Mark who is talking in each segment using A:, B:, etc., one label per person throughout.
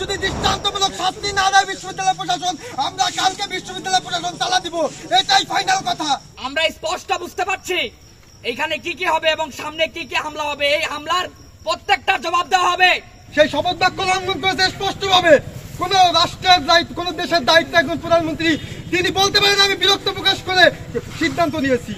A: যদি দৃষ্টান্তমূলক শাস্তি না দেয় বিশ্ববিদ্যালয় প্রশাসন আমরা কালকে বিশ্ববিদ্যালয় প্রশাসন তালা দিব। এটাই ফাইনাল কথা।
B: আমরা স্পষ্ট বুঝতে পারছি এখানে কি কি হবে এবং সামনে কি কি হামলা হবে। এই হামলার প্রত্যেকটার জবাব দেওয়া হবে।
A: সেই শপথ বাক্য লঙ্ঘন করেছে স্পষ্টভাবে। কোন রাষ্ট্রের দায়িত্ব কোন দেশের দায়িত্ব একজন প্রধানমন্ত্রী তিনি বলতে পারেন আমি বিরক্ত প্রকাশ করে সিদ্ধান্ত নিয়েছি।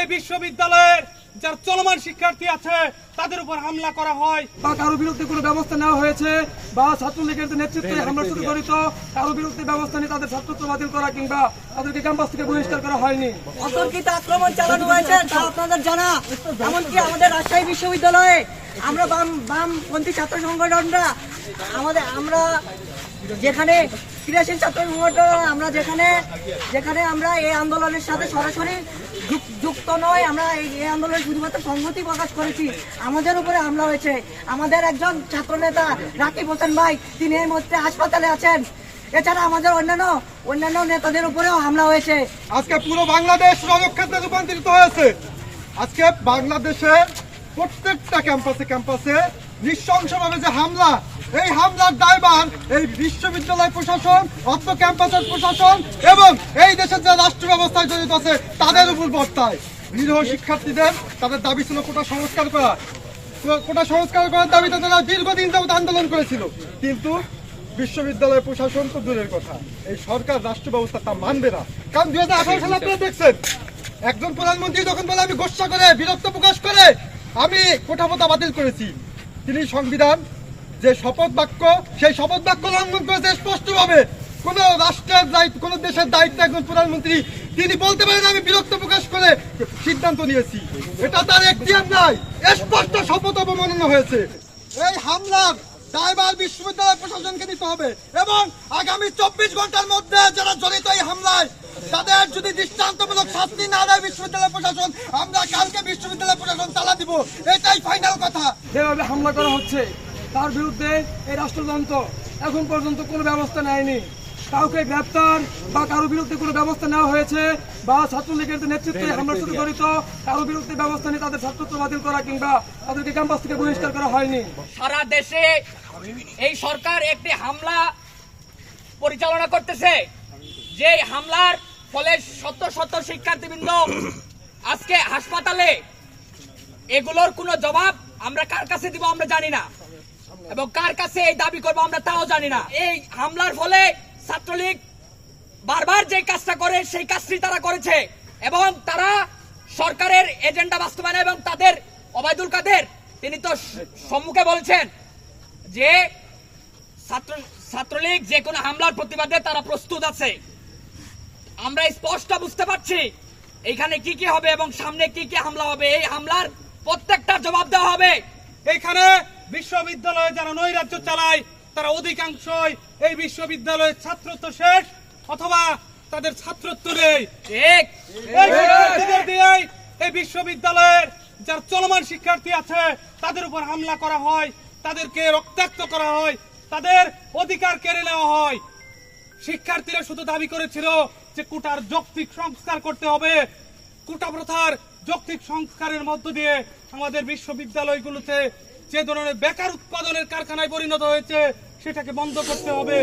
C: এই বিশ্ববিদ্যালয়ের যারা চলমান শিক্ষার্থী আছে তাদের উপর হামলা করা হয়।
D: বা কারও বিরুদ্ধে কোনো ব্যবস্থা নেওয়া হয়েছে বা ছাত্রলীগের নেতৃত্বে হামলার সাথে জড়িত কারও বিরুদ্ধে ব্যবস্থা নিয়ে তাদের ছাত্রত্ব বাতিল করা কিংবা তাদেরকে ক্যাম্পাস থেকে বহিষ্কার করা হয়নি।
E: অতর্কিত আক্রমণ চালানো হয়েছে তা আপনাদের জানা। এমনকি আমাদের রাজশাহী বিশ্ববিদ্যালয়ে আমরা বাম বামপন্থী ছাত্র সংগঠনরা আমাদের আমরা যেখানে ক্রিয়াশীল ছাত্র আমরা যেখানে যেখানে আমরা এই আন্দোলনের সাথে সরাসরি যুক্ত নয়, আমরা এই এই আন্দোলনে শুধুমাত্র সংহতি প্রকাশ করেছি। আমাদের উপরে হামলা হয়েছে। আমাদের একজন ছাত্র নেতা রাকিব হোসেন ভাই, তিনি এই মুহূর্তে হাসপাতালে আছেন। এছাড়া আমাদের অন্যান্য অন্যান্য নেতাদের উপরেও হামলা হয়েছে।
A: আজকে পুরো বাংলাদেশ রণক্ষেত্রে রূপান্তরিত হয়েছে। আজকে বাংলাদেশে প্রত্যেকটা ক্যাম্পাসে ক্যাম্পাসে নৃশংসভাবে যে হামলা এই হামলার দায়ভার এই বিশ্ববিদ্যালয় প্রশাসন অর্থ ক্যাম্পাসের প্রশাসন এবং এই দেশের যে রাষ্ট্র ব্যবস্থায় জড়িত আছে, তাদের উপর বর্তায়। নিরীহ শিক্ষার্থীদের তাদের দাবি ছিল কোটা সংস্কার করা কোটা সংস্কার করার দাবিতে তারা দীর্ঘদিন যাবত আন্দোলন করেছিল। কিন্তু বিশ্ববিদ্যালয় প্রশাসন তো দূরের কথা। এই সরকার, রাষ্ট্র ব্যবস্থা তা মানবে না। কারণ দুই হাজার আঠারো সালে আপনারা দেখছেন, একজন প্রধানমন্ত্রী যখন বলে, আমি গোসা করে বিরক্ত প্রকাশ করে আমি কোঠাপোতা বাতিল করেছি। তিনি সংবিধান যে শপথ বাক্য, সেই শপথ বাক্য লঙ্ঘন করেছে স্পষ্টভাবে। কোন রাষ্ট্রের দায়িত্ব, কোন দেশের দায়িত্ব একজন প্রধানমন্ত্রী, তিনি বলতে পারেন, আমি বিরক্ত প্রকাশ করে সিদ্ধান্ত নিয়েছি। এটা তার এখতিয়ার নাই। স্পষ্ট শপথ অবমাননা হয়েছে। এই হামলার দায়বার বিশ্ববিদ্যালয় প্রশাসনকে নিতে হবে এবং আগামী চব্বিশ ঘণ্টার মধ্যে যারা জড়িত এই হামলায়, তাদের যদি দৃষ্টান্তমূলক শাস্তি না দেয় বিশ্ববিদ্যালয় প্রশাসন, আমরা কালকে বিশ্ববিদ্যালয় প্রশাসন তালা দিব। এটাই ফাইনাল কথা।
D: যেভাবে হামলা করা হচ্ছে তার বিরুদ্ধে এই রাষ্ট্রযন্ত্র এখন পর্যন্ত কোনো ব্যবস্থা নেয়নি। কাউকে গ্রেপ্তার বা কারও বিরুদ্ধে কোনো ব্যবস্থা নেওয়া হয়েছে বা ছাত্রলীগের যে নেতৃত্বে হামলার সাথে জড়িত কারও বিরুদ্ধে ব্যবস্থা নিয়ে তাদের ছাত্রত্ব বাতিল করা কিংবা তাদেরকে ক্যাম্পাস থেকে বহিষ্কার করা হয়নি।
B: সারা দেশে এই সরকার একটি হামলা পরিচালনা করতেছে। যে হামলার ফলে শত শত শিক্ষার্থীবৃন্দ আজকে হাসপাতালে। এগুলোর কোনো জবাব আমরা কার কাছে দিব আমরা জানি না। এবং কার কাছে এই দাবি করব আমরা তাও জানি না। এই হামলার ফলে ছাত্রলীগ বারবার যে কাজটা করে, সেই কাজটি তারা করেছে এবং তারা সরকারের এজেন্ডা বাস্তবায়ন এবং তাদের ওবায়দুল কাদের, তিনি তো সম্মুখে বলছেন যে ছাত্র, ছাত্রলীগ যে কোনো হামলার প্রতিবাদে তারা প্রস্তুত আছে। আমরা স্পষ্ট বুঝতে পারছি এখানে কি কি হবে এবং সামনে কি কি হামলা হবে। এই হামলার প্রত্যেকটার জবাব দেওয়া
C: বিশ্ববিদ্যালয়ে যারা নৈরাজ্য চালায় তারা অধিকাংশই এই বিশ্ববিদ্যালয়ের ছাত্রত্ব শেষ অথবা তাদের ছাত্রত্ব নেই। এই এই বিশ্ববিদ্যালয়ের যারা চলমান শিক্ষার্থী আছে তাদের উপর হামলা করা হয় তাদেরকে রক্তাক্ত করা হয় তাদের অধিকার কেড়ে নেওয়া হয়। শিক্ষার্থীরা শুধু দাবি করেছিল যে কোটার যৌক্তিক সংস্কার করতে হবে। কোটা প্রথার যৌক্তিক সংস্কারের মধ্য দিয়ে আমাদের বিশ্ববিদ্যালয়গুলোতে যে ধরনের বেকার উৎপাদনের কারখানায় পরিণত হয়েছে সেটাকে বন্ধ করতে হবে।